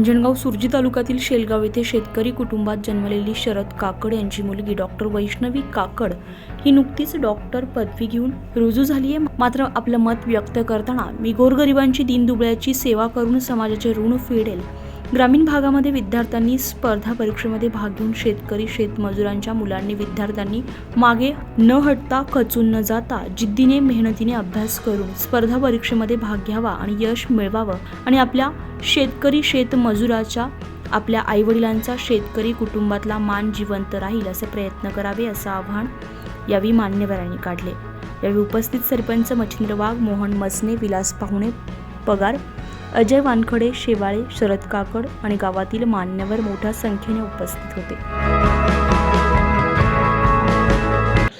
अंजणगाव सुरजी तालुक्यातील शेलगाव येथे शेतकरी कुटुंबात जन्मलेली शरद काकड यांची मुलगी डॉक्टर वैष्णवी काकड ही नुकतीच डॉक्टर पदवी घेऊन रुजू झाली आहे. मात्र आपलं मत व्यक्त करताना मी गोरगरिबांची दीनदुबळ्याची सेवा करून समाजाचे ऋण फेडेल ग्रामीण भागामध्ये विद्यार्थ्यांनी स्पर्धा परीक्षेमध्ये भाग घेऊन शेतकरी शेतमजुरांच्या मुलांनी विद्यार्थ्यांनी मागे न हटता खचून न जाता जिद्दीने मेहनतीने अभ्यास करून स्पर्धा परीक्षेमध्ये भाग घ्यावा आणि यश मिळवावं आणि आपल्या शेतकरी शेतमजुराच्या आपल्या आईवडिलांचा शेतकरी कुटुंबातला मान जिवंत राहील असे प्रयत्न करावे असं आव्हान यावेळी मान्यवरांनी काढले. यावेळी उपस्थित सरपंच मच्छिंद्र वाघ मोहन मसने विलास पाहुणे पगार अजय वानखडे शेवाळे शरद काकड आणि गावातील मान्यवर मोठ्या संख्येने उपस्थित होते.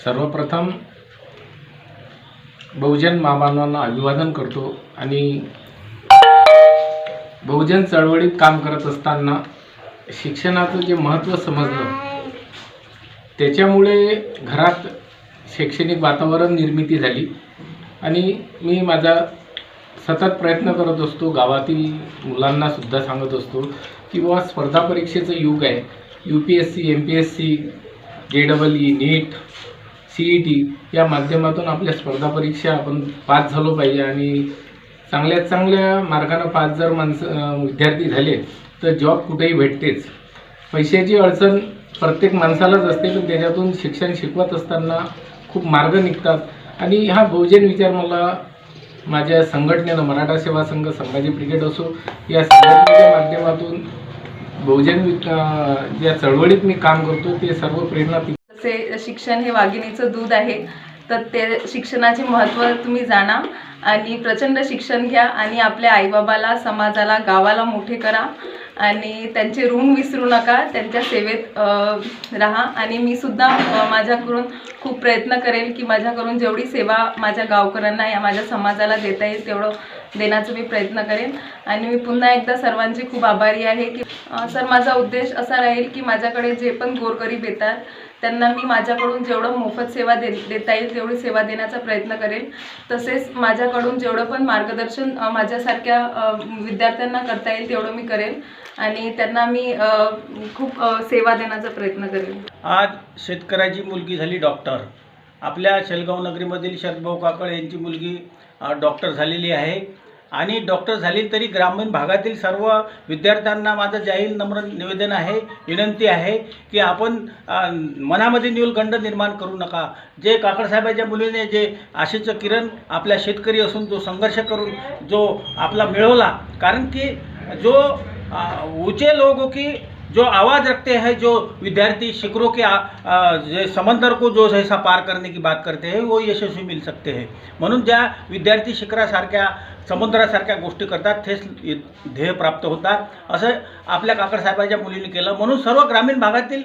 सर्वप्रथम बहुजन महामानवांना अभिवादन करतो आणि बहुजन चळवळीत काम करत असताना शिक्षणाचं जे महत्त्व समजलं त्याच्यामुळे घरात शैक्षणिक वातावरण निर्मिती झाली. आणि मी माझा सतत प्रयत्न करत असतो. गावातील मुलांना सुद्धा सांगत असतो की बाबा स्पर्धा परीक्षेचं युग आहे. U P S C M P S C J double E NEET C E T या माध्यमातून आपल्या स्पर्धा परीक्षा आपण पास झालो पाहिजे आणि चांगल्यात चांगल्या मार्गानं पास जर माणसं विद्यार्थी झाले तर जॉब कुठेही भेटतेच. पैशाची अडचण प्रत्येक माणसालाच असते पण त्याच्यातून शिक्षण शिकवत असताना खूप मार्ग निघतात. आणि हा बहुजन विचार मला माझ्या संघटनेनं मराठा सेवा संघ संभाजी ब्रिगेड असो या संघटनेच्या माध्यमातून बहुजन ज्या चळवळीत मी काम करतो ते सर्व प्रेरणा शिक्षण हे वाघिणीचं दूध आहे. तर ते शिक्षणाचे महत्त्व तुम्ही जाणा आणि प्रचंड शिक्षण घ्या आणि आपल्या आईबाबाला समाजाला गावाला मोठे करा आणि त्यांचे ऋण विसरू नका त्यांच्या सेवेत राहा आणि मी सुद्धा माझ्याकडून खूप प्रयत्न करेल की माझ्याकडून जेवढी सेवा माझ्या गावकऱ्यांना या माझ्या समाजाला देता येईल तेवढं देण्याचा मी प्रयत्न करेन. आणि मी पुन्हा एकदा सर्वांची खूप आभारी आहे की सर माझा उद्देश असा राहील की माझ्याकडे जे पण गोरगरीब येतात त्यांना मी माझ्याकडून जेवढं मोफत सेवा दे देता येईल तेवढी सेवा देण्याचा प्रयत्न करेन तसेच माझ्याकडून जेवढं पण मार्गदर्शन माझ्यासारख्या विद्यार्थ्यांना करता येईल तेवढं मी करेन आणि त्यांना मी खूप सेवा देण्याचा प्रयत्न करेन आज शेतकऱ्याची मुलगी झाली डॉक्टर. आपल्या शेलगाव नगरीमधील शरदभाऊ काकड यांची मुलगी डॉक्टर झालेली आहे. आणि डॉक्टर झाली तरी ग्रामीण भागातील सर्व विद्यार्थ्यांना माझं जाहीर नम्र निवेदन आहे विनंती आहे की आपण मनामध्ये न्यूलगंड निर्माण करू नका. जे काकडसाहेबाच्या मुलीने जे आशेचं किरण आपल्या शेतकरी असून जो संघर्ष करून जो आपला मिळवला. कारण की जो आ, ऊंचे लोगों की जो आवाज़ रखते हैं जो विद्यार्थी शिखरों के आ, आ, जे समंदर को जो ऐसा पार करने की बात करते हैं वो यशस्वी मिल सकते हैं. म्हणून ज्या विद्यार्थी शिखरासारख्या समुद्रासारख्या गोष्टी करतात तेच ध्येय प्राप्त होतात. असं आपल्या काकडसाहेबांच्या मुलीने केलं. म्हणून सर्व ग्रामीण भागातील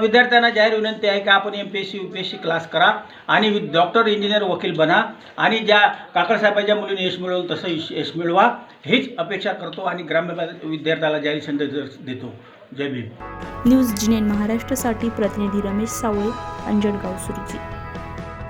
विद्यार्थ्यांना जाहीर विनंती आहे की आपण M P S C U P S C class करा आणि डॉक्टर इंजिनियर वकील बना आणि ज्या काकडसाहेबांच्या मुलीने यश मिळवलं तसं यश यश मिळवा. हीच अपेक्षा करतो आणि ग्रामीण विद्यार्थ्याला जाहीर संदेश देतो जय भीम. न्यूज जिनेन महाराष्ट्रासाठी प्रतिनिधी रमेश सावळे अंजणगाव सुरजी